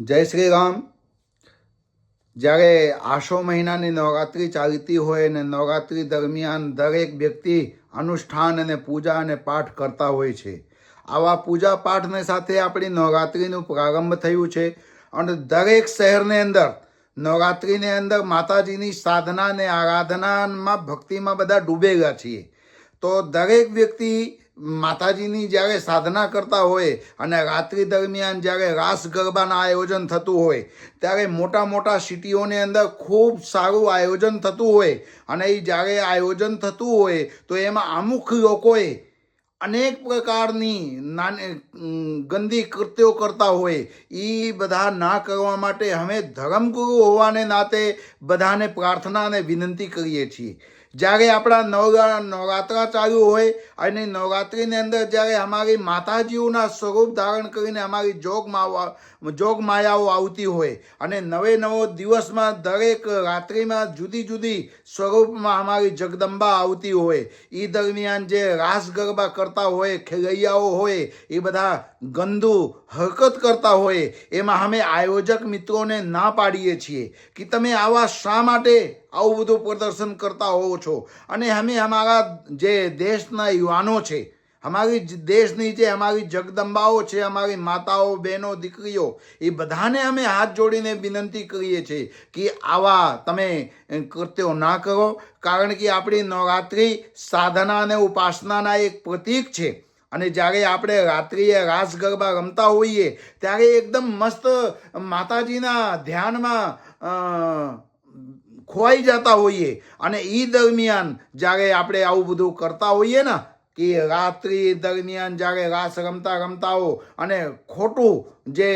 જય શ્રી રામ જ્યારે આશો મહિનાની નવરાત્રિ ચાલતી હોય અને નવરાત્રિ દરમિયાન દરેક વ્યક્તિ અનુષ્ઠાન અને પૂજા અને પાઠ કરતા હોય છે. આવા પૂજા પાઠને સાથે આપણી નવરાત્રિનું પ્રારંભ થયું છે અને દરેક શહેરની અંદર, નવરાત્રિની અંદર માતાજીની સાધના અને આરાધનામાં ભક્તિમાં બધા ડૂબેલા છીએ. તો દરેક વ્યક્તિ માતાજીની જ્યારે સાધના કરતા હોય અને રાત્રિ દરમિયાન જ્યારે રાસ ગરબાના આયોજન થતું હોય, ત્યારે મોટા મોટા સિટીઓની અંદર ખૂબ સારું આયોજન થતું હોય અને એ જ્યારે આયોજન થતું હોય, તો એમાં અમુક લોકોએ અનેક પ્રકારની નાની ગંદી કૃત્યો કરતા હોય. એ બધા ના કરવા માટે અમે ધર્મગુરુ હોવાને નાતે બધાને પ્રાર્થના અને વિનંતી કરીએ છીએ. જ્યારે આપણા નવરા નવરાત્રા ચાલુ હોય અને નવરાત્રિની અંદર જ્યારે અમારી માતાજીઓના સ્વરૂપ ધારણ કરીને અમારી જોગમાં જોગ માયાઓ આવતી હોય અને નવે નવો દિવસમાં દરેક રાત્રિમાં જુદી જુદી સ્વરૂપમાં અમારી જગદંબા આવતી હોય. એ દરમિયાન જે રાસ ગરબા કરતા હોય, ખેલૈયાઓ હોય, એ બધા ગંદુ હરકત કરતા હોય, એમાં અમે આયોજક મિત્રોને ના પાડીએ છીએ. કે તમે આવા શા માટે આવું બધું પ્રદર્શન કરતા હોવ છો. અને અમે અમારા જે દેશના યુવાનો છે, અમારી દેશની જે અમારી જગદંબાઓ છે, અમારી માતાઓ, બહેનો, દીકરીઓ, એ બધાને અમે હાથ જોડીને વિનંતી કરીએ છીએ કે આવા તમે કૃત્યો ના કરો. કારણ કે આપણી નવરાત્રિ સાધના અને ઉપાસનાના એક પ્રતીક છે. અને જ્યારે આપણે રાત્રિએ રાસ ગરબા રમતા હોઈએ, ત્યારે એકદમ મસ્ત માતાજીના ધ્યાનમાં ખોવાઈ જતા હોઈએ અને એ દરમિયાન જ્યારે આપણે આવું બધું કરતા હોઈએ ને, કે રાત્રિ દરમિયાન જ્યારે રાસ રમતા રમતા હો અને ખોટું જે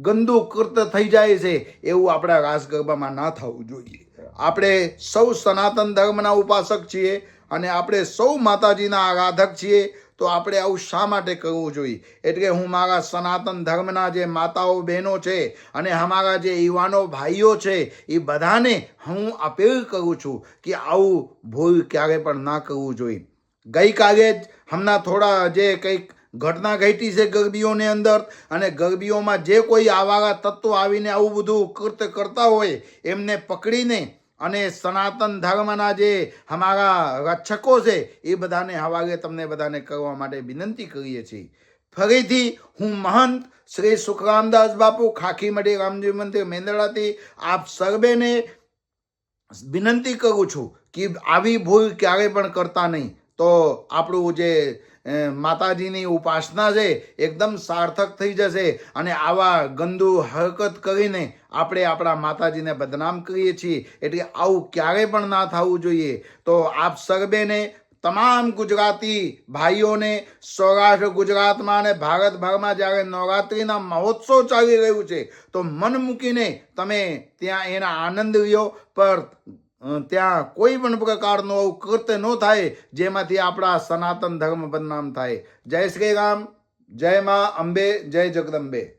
ગંદુ કૃત થઈ જાય છે, એવું આપણા રાસ ગરબામાં ના થવું જોઈએ. આપણે સૌ સનાતન ધર્મના ઉપાસક છીએ અને આપણે સૌ માતાજીના આરાધક છીએ તો આપણે આવું શા માટે કરવું જોઈએ? એટલે હું મારા સનાતન ધર્મના જે માતાઓ, બહેનો છે અને અમારા જે યુવાનો ભાઈઓ છે, એ બધાને હું અપીલ કરું છું કે આવું ભૂલ ક્યારે પણ ના કરવું જોઈએ. ગઈકાલે જ હમણાં થોડા જે કંઈક ઘટના ઘટી છે ગરબીઓની અંદર અને ગરબીઓમાં જે કોઈ આવા તત્વો આવીને આવું બધું કૃત્ય કરતા હોય, એમને પકડીને અને સનાતન ધર્મના જે અમારા રક્ષકો છે, એ બધાને હવાલે તમને બધાને કરવા માટે વિનંતી કરીએ છીએ. ફરીથી હું મહંત શ્રી સુખરામદાસ બાપુ, ખાખી મઢી રામજી મંદિર મેંદડાથી આપ સર્વેને વિનંતી કરું છું કે આવી ભૂલ ક્યારેય પણ કરતા નહીં. તો આપણું જે માતાજીની ઉપાસના છે, એકદમ સાર્થક થઈ જશે અને આવા ગંદુ હરકત કરીને આપણે આપણા માતાજીને બદનામ કરીએ છીએ. એટલે આવું ક્યારે પણ ના થવું જોઈએ. તો આપ સર્વેને તમામ ગુજરાતી ભાઈઓને, સૌરાષ્ટ્ર ગુજરાતમાં અને ભારતભરમાં જ્યારે નવરાત્રિના મહોત્સવ ચાલી રહ્યું છે, તો મન મૂકીને તમે ત્યાં એના આનંદ લ્યો. પર ત્યાં કોઈ પણ પ્રકારનો કૃત્ય ન થાય, જેમાંથી આપણા સનાતન ધર્મ બદનામ થાય. જય શ્રી રામ, જય મા અંબે, જય જગદંબે.